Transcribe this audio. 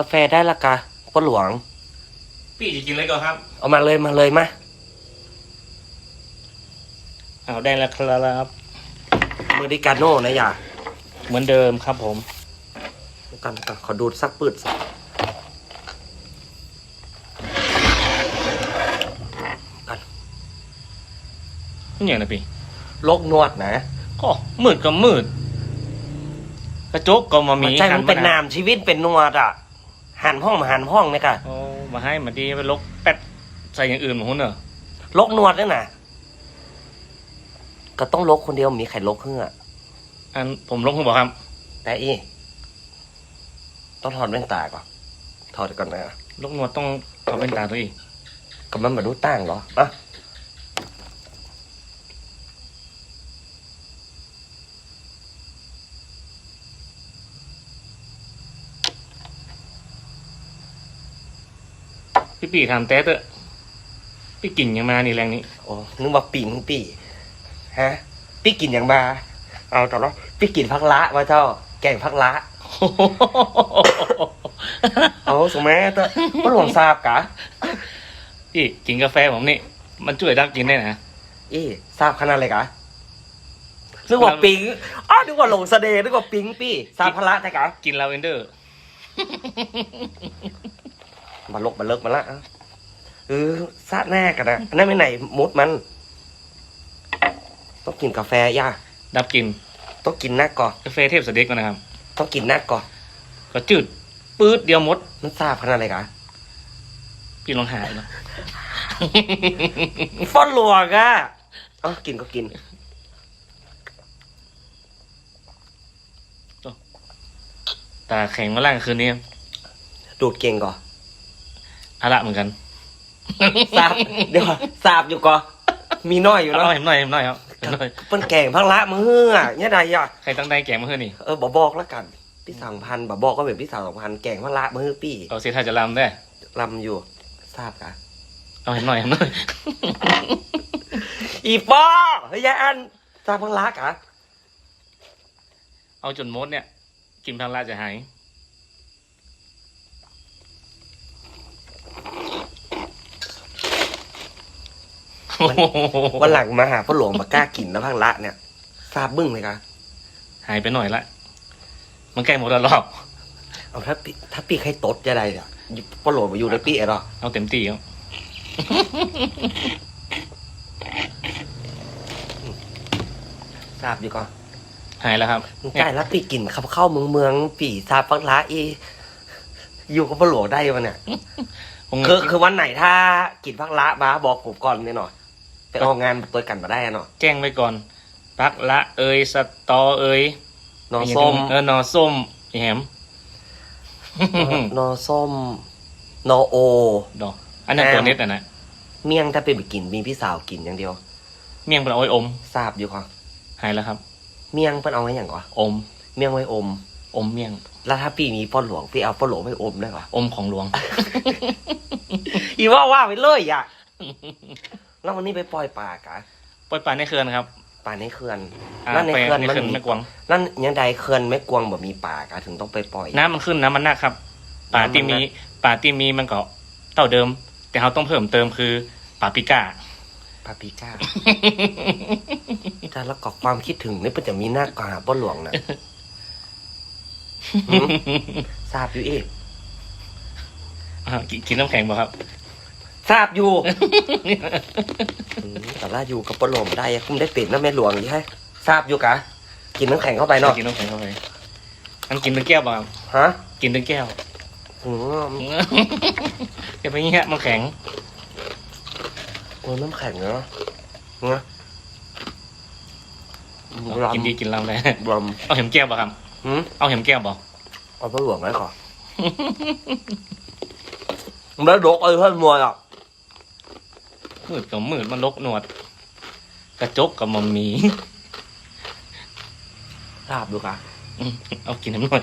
กาแฟได้ละกะพ่อหลวง พี่จะกินอะไรก่อนครับ เอามาเลยมาเลยมาเอาได้แล้วครับ เมอริกาโน่นะอย่าเหมือนเดิมครับผมกันกันขอดูดสักปืดสักกันนี่อย่างนะพี่ลกนวดนะก็มืดก็มืด กระจกก็มามีมันใจมันเป็นหันามชีวิตเป็นนวดอะ หันห้องมาหันห้องเนี่ยค่ะโอ้มาให้มาดีไปลกแป๊ดใส่อย่างอื่นมาหุ้นเหรอลกนวดเนี่ยนะก็ต้องลกคนเดียวมีใครลกเพื่ออันผมลกคุณบอกครับ แต่อีต้องถอดแว่นตาก่อนถอดก่อนนะลกหนวดต้องเอาเป็นตาตัวเองก็มันมาดูตั้งเหรออะ พี่ปีถามแต๊ดเถอะพี่กิ่งยังมานี่แรงนี้โอ้นึกว่าปีมึงปีฮะพี่กินอย่างบาเอาต่อแล้วพี่กินพักละว่าเจ้า แกงพักละเอาสมัยแต่ก็หลวงทราบกะพี่กินกาแฟผมนี่ มันช่วยดักกินได้นะอีทราบขนาดเลยกะนึกว่าปิงอ้าวนึกว่าหลงเสดนึกว่าปิงปี้ทราบพละแต่กะกินลาเวนเดอร์ มาลกมาเลิกมาละเออซาดแน่กันนะอันนั้นไม่ไหนมุดมัน ต้องกินกาแฟย่าดับกินต้องกินนักก่อนกาแฟเทพสเด็กก่อนนะครับ ต้องกินนักก่อนก็จืดปื๊ดเดียวหมดมันทราบขนาดเลยกะพี่ลองหาดูนะฟอนหลวงอะเอ๋อกินก็กินตาแข็งมาล่างคืนนี้ดูดเก่งก่อน อาละเหมือนกันทราบเดี๋ยวก่อนทราบอยู่ก่อนมีน้อยอยู่เอาเนาะเห็นหน่อยเห็นหน่อยครับเห็นหน่อยเปิ้นแกงพักละมืออะเนี่ยใดอะใครตั้งใจแกงมาเพื่อนี่เออบอกบอกแล้วกันพี่สามพันบอกบอกก็เป็นพี่สามพันแกงพักละมือปี้เอาเสียท่าจะลำได้ ลำอยู่ทราบกะเอาเห็นหน่อยเห็นหน่อยอีปอเฮ้ยยายอันทราบพักละกะเอาจนมดเนี่ย กินพังลาจะหาย วันหลังมาหาพ่อหลวงมากล้ากินแล้วพักละเนี่ยทราบบึ้งเลยกะหายไปหน่อยละ มันใกล้หมดแล้วรอบ เอาถ้าปีถ้าปีใครตดจะได้เนี่ยพ่อหลวงมาอยู่ในปีไอ้หรอเอาเต็มที่ครับทราบอยู่ก่อนหายแล้วครับมึงใกล้แล้วปีกินขับเข้าเมืองเมืองปีทราบพักละอีอยู่กับพ่อหลวงได้ปะเนี่ยผมคือคือวันไหนถ้ากินพักละมาบอกผมก่อนเนี่ยหน่อย ไปออกงานตัวกันมาได้อะเนาะแจ้งไว้ก่อนปักละเอยสตอเอยนอส้มเออนอส้มอีแหมนอส้มนอโอดอกอันนั้นตัวเน็ตอะนะเมี่ยงถ้าเป็นไปกินมีพี่สาวกินอย่างเดียว เมี่ยงเป็นเอาไว้อมทราบอยู่ค่ะหายแล้วครับ เมี่ยงเป็นเอาไว้อย่างก่อนอม เมี่ยงไว้อม อมเมี่ยงแล้วถ้าปีมีพ่อหลวงพี่เอาพ่อหลวงไปอมได้ปะอมของหลวงอีว่าว่าไปเลยอะ แล้ววันนี้ไปปล่อยปลากะปล่อยปลาในเขื่อนครับปลาในเขื่อนอ่านั่นในไปเขื่อนในมันเขื่อนมีแม่กวางนั่นยังใดเขื่อนไม่กวางแบบมีปลากะถึงต้องไปปล่อย น้ำมันขึ้นน้ำมันหนักครับป่าน้ำมันที่มีหนักป่าที่มีมันก็เท่าเดิม แต่เราต้องเพิ่มเติมคือป่าปิก้าปาปริก้าถ้าแล้วก็ความคิดถึงนี่เป็นจะมีหน้ากว่าพ่อหลวงนะหืมทราบอยู่เอกอ่ากินกินน้ำแข็งบ่ครับ ทราบอยู่อืมแต่ละอยู่กับพ่อหลวงได้อะคุ้มได้เป็นนะแม่หลวงใช่ทราบอยู่กะ กินน้ำแข็งเข้าไปเนาะกินน้ำแข็งเข้าไปอันกินถึงแก้วบ่ครับฮะ กินถึงแก้วอืมจะไปเงี้ยมันแข็งโอ้ยน้ำแข็งเนาะเนาะกินดีกินลำเลยรเอาเห็มแก้วบ่ครับำหืมเอาเห็มแก้วบ่เอาพ่อหลวงไว้ก่อน แล้วดกเอ้ยเพื่อนมวยอะ มืดกับมืดมันลกหนวด กระจกกับมันมีทราบดูกะเอากินน้ำหน่อย